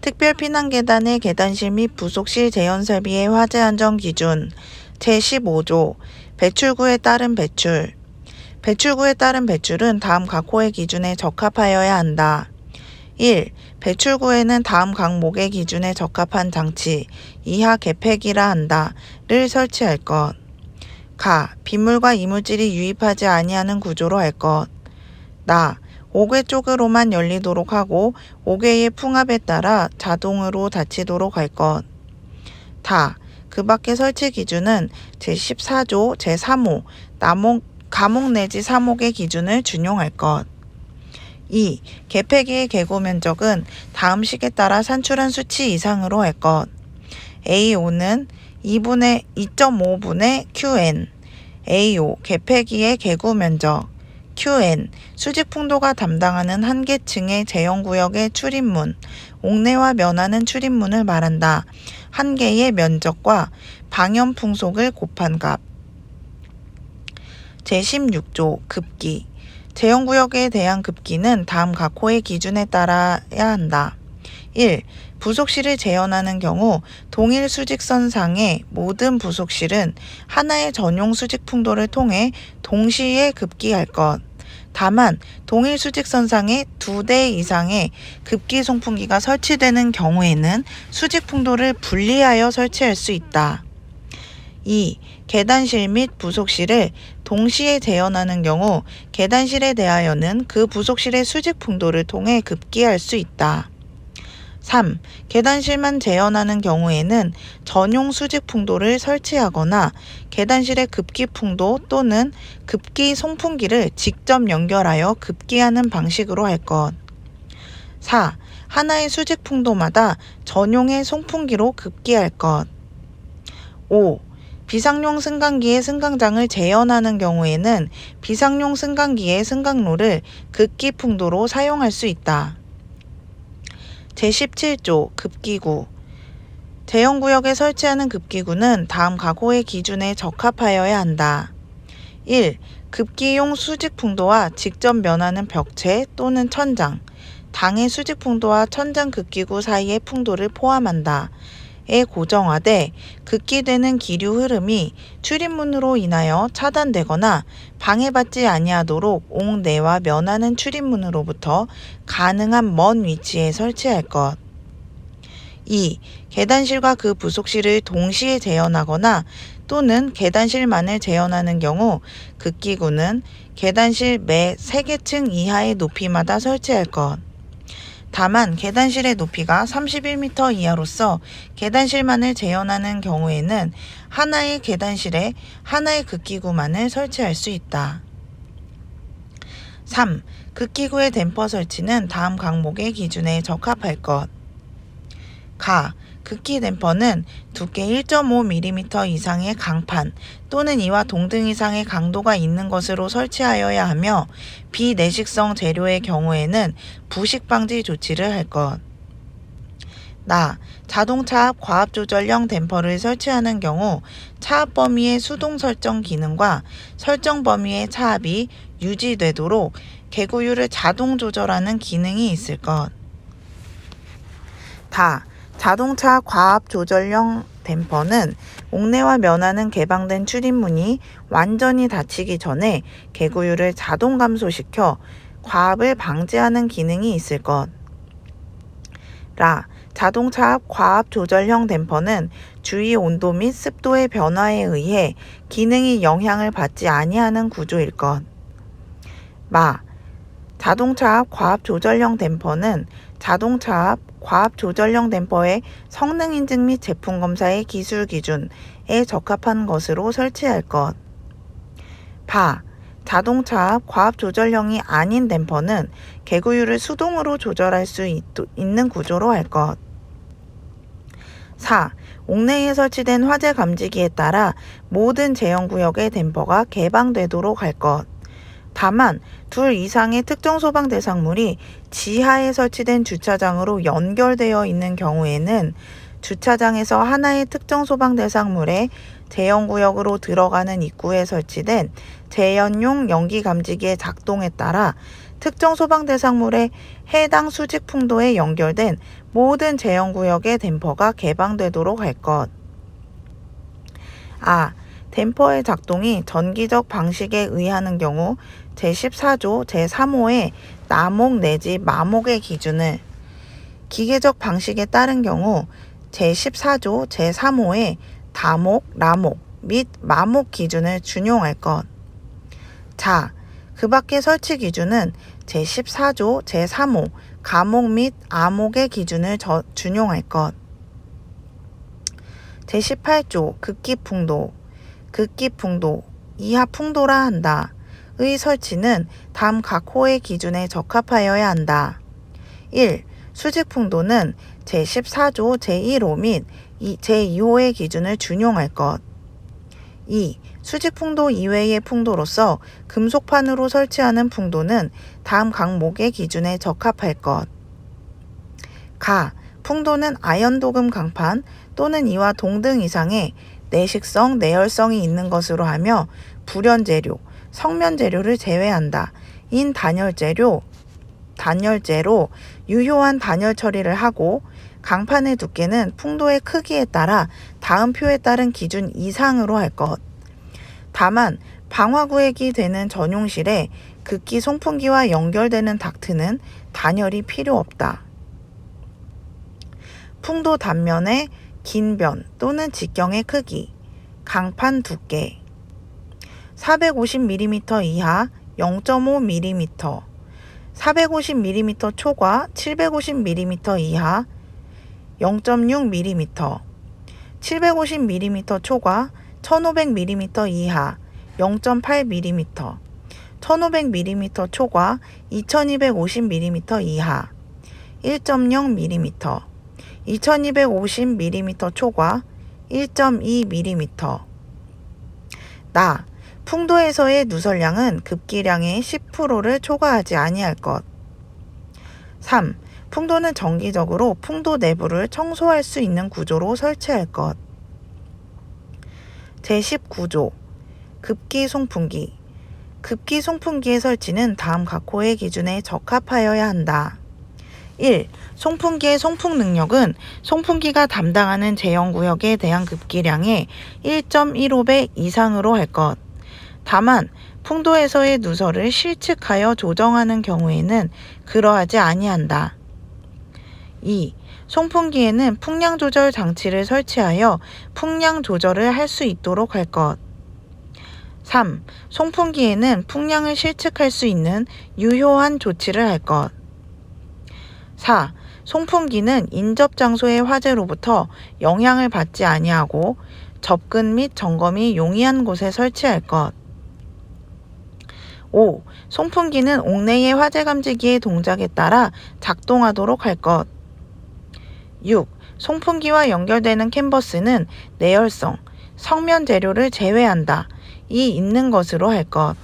특별 피난 계단의 계단실 및 부속실 재현 설비의 화재 안전 기준 제15조 배출구에 따른 배출 배출구에 따른 배출은 다음 각 호의 기준에 적합하여야 한다. 1. 배출구에는 다음 각목의 기준에 적합한 장치 이하 개폐기라 한다를 설치할 것. 가. 빗물과 이물질이 유입하지 아니하는 구조로 할 것. 나. 5개 쪽으로만 열리도록 하고 5개의 풍압에 따라 자동으로 닫히도록 할 것. 다. 그 밖의 설치 기준은 제14조 제3호 남목, 감옥 내지 사목의 기준을 준용할 것. 2. 개폐기의 개고 면적은 다음 식에 따라 산출한 수치 이상으로 할 것. A5는 2분의 2.5분의 QN. A5 개폐기의 개구 면적. QN 수직 풍도가 담당하는 한 개층의 제형구역의 출입문, 옥내와 면하는 출입문을 말한다. 한 개의 면적과 방염 풍속을 곱한 값. 제16조 급기 제형구역에 대한 급기는 다음 각 호의 기준에 따라야 한다. 1. 부속실을 재현하는 경우 동일 수직선상의 모든 부속실은 하나의 전용 수직 풍도를 통해 동시에 급기할 것. 다만 동일 수직선상에 두 대 이상의 급기 송풍기가 설치되는 경우에는 수직 풍도를 분리하여 설치할 수 있다. 2. 계단실 및 부속실을 동시에 재현하는 경우 계단실에 대하여는 그 부속실의 수직 풍도를 통해 급기할 수 있다. 3. 계단실만 재현하는 경우에는 전용 수직 풍도를 설치하거나 계단실의 급기 풍도 또는 급기 송풍기를 직접 연결하여 급기하는 방식으로 할 것. 4. 하나의 수직 풍도마다 전용의 송풍기로 급기할 것. 5. 비상용 승강기의 승강장을 재현하는 경우에는 비상용 승강기의 승강로를 급기 풍도로 사용할 수 있다. 제17조 급기구 대형 구역에 설치하는 급기구는 다음 각호의 기준에 적합하여야 한다. 1. 급기용 수직 풍도와 직접 면하는 벽체 또는 천장, 당의 수직 풍도와 천장 급기구 사이의 풍도를 포함한다. 에 고정화돼 급기되는 기류 흐름이 출입문으로 인하여 차단되거나 방해받지 아니하도록 옥내와 면하는 출입문으로부터 가능한 먼 위치에 설치할 것. 2. 계단실과 그 부속실을 동시에 재현하거나 또는 계단실만을 재현하는 경우 급기구는 계단실 매 3개 층 이하의 높이마다 설치할 것. 다만 계단실의 높이가 31m 이하로서 계단실만을 재현하는 경우에는 하나의 계단실에 하나의 급기구만을 설치할 수 있다. 3. 급기구의 댐퍼 설치는 다음 강목의 기준에 적합할 것. 가. 극기 댐퍼는 두께 1.5mm 이상의 강판 또는 이와 동등 이상의 강도가 있는 것으로 설치하여야 하며 비내식성 재료의 경우에는 부식 방지 조치를 할 것. 나 자동차 앞 과압 조절형 댐퍼를 설치하는 경우 차압 범위의 수동 설정 기능과 설정 범위의 차압이 유지되도록 개구율을 자동 조절하는 기능이 있을 것. 다 자동차 과압 조절형 댐퍼는 옥내와 면하는 개방된 출입문이 완전히 닫히기 전에 개구율을 자동 감소시켜 과압을 방지하는 기능이 있을 것. 라. 자동차 앞 과압 조절형 댐퍼는 주위 온도 및 습도의 변화에 의해 기능이 영향을 받지 아니하는 구조일 것. 마. 자동차 앞 과압 조절형 댐퍼는 자동차 앞 과압 조절형 댐퍼의 성능 인증 및 제품 검사의 기술 기준에 적합한 것으로 설치할 것. 바. 자동차 앞 과압 조절형이 아닌 댐퍼는 개구율을 수동으로 조절할 수 있, 있는 구조로 할 것. 4. 옥내에 설치된 화재 감지기에 따라 모든 제형 구역의 댐퍼가 개방되도록 할 것. 다만 둘 이상의 특정 소방 대상물이 지하에 설치된 주차장으로 연결되어 있는 경우에는 주차장에서 하나의 특정 소방 대상물의 대형 구역으로 들어가는 입구에 설치된 재연용 연기 감지기의 작동에 따라 특정 소방 대상물의 해당 수직 풍도에 연결된 모든 제형 구역의 댐퍼가 개방되도록 할 것. 아, 댐퍼의 작동이 전기적 방식에 의하는 경우 제14조 제3호의 나목 내지 마목의 기준을 기계적 방식에 따른 경우 제14조 제3호의 다목, 라목 및 마목 기준을 준용할 것. 자, 그 밖의 설치 기준은 제14조 제3호 가목 및 아목의 기준을 저- 준용할 것. 제18조 극기풍도 극기풍도 이하 풍도라 한다. 의 설치는 다음 각 호의 기준에 적합하여야 한다. 1. 수직풍도는 제14조 제1호 및 이- 제2호의 기준을 준용할 것. 2. 수직풍도 이외의 풍도로서 금속판으로 설치하는 풍도는 다음 강목의 기준에 적합할 것. 가. 풍도는 아연도금 강판 또는 이와 동등 이상의 내식성, 내열성이 있는 것으로 하며 불연재료, 성면 재료를 제외한다. 인 단열 재료, 단열재로 유효한 단열 처리를 하고 강판의 두께는 풍도의 크기에 따라 다음 표에 따른 기준 이상으로 할 것. 다만 방화구획이 되는 전용실에 극기 송풍기와 연결되는 닥트는 단열이 필요 없다. 풍도 단면의 긴 변 또는 직경의 크기, 강판 두께 450mm 이하 0.5mm 450mm 초과 750mm 이하 0.6mm 750mm 초과 1500mm 이하 0.8mm 1500mm 초과 2250mm 이하 1.0mm 2250mm 초과 1.2mm 나 풍도에서의 누설량은 급기량의 10%를 초과하지 아니할 것. 3. 풍도는 정기적으로 풍도 내부를 청소할 수 있는 구조로 설치할 것. 제19조 급기 송풍기 급기 송풍기의 설치는 다음 각 호의 기준에 적합하여야 한다. 1. 송풍기의 송풍 능력은 송풍기가 담당하는 제형 구역에 대한 급기량의 1.15배 이상으로 할 것. 다만 풍도에서의 누설을 실측하여 조정하는 경우에는 그러하지 아니한다. 2. 송풍기에는 풍량 조절 장치를 설치하여 풍량 조절을 할 수 있도록 할 것. 3. 송풍기에는 풍량을 실측할 수 있는 유효한 조치를 할 것. 4. 송풍기는 인접 장소의 화재로부터 영향을 받지 아니하고 접근 및 점검이 용이한 곳에 설치할 것. 5. 송풍기는 옥내의 화재 감지기의 동작에 따라 작동하도록 할 것. 6. 송풍기와 연결되는 캔버스는 내열성, 성면 재료를 제외한다. 이 있는 것으로 할 것.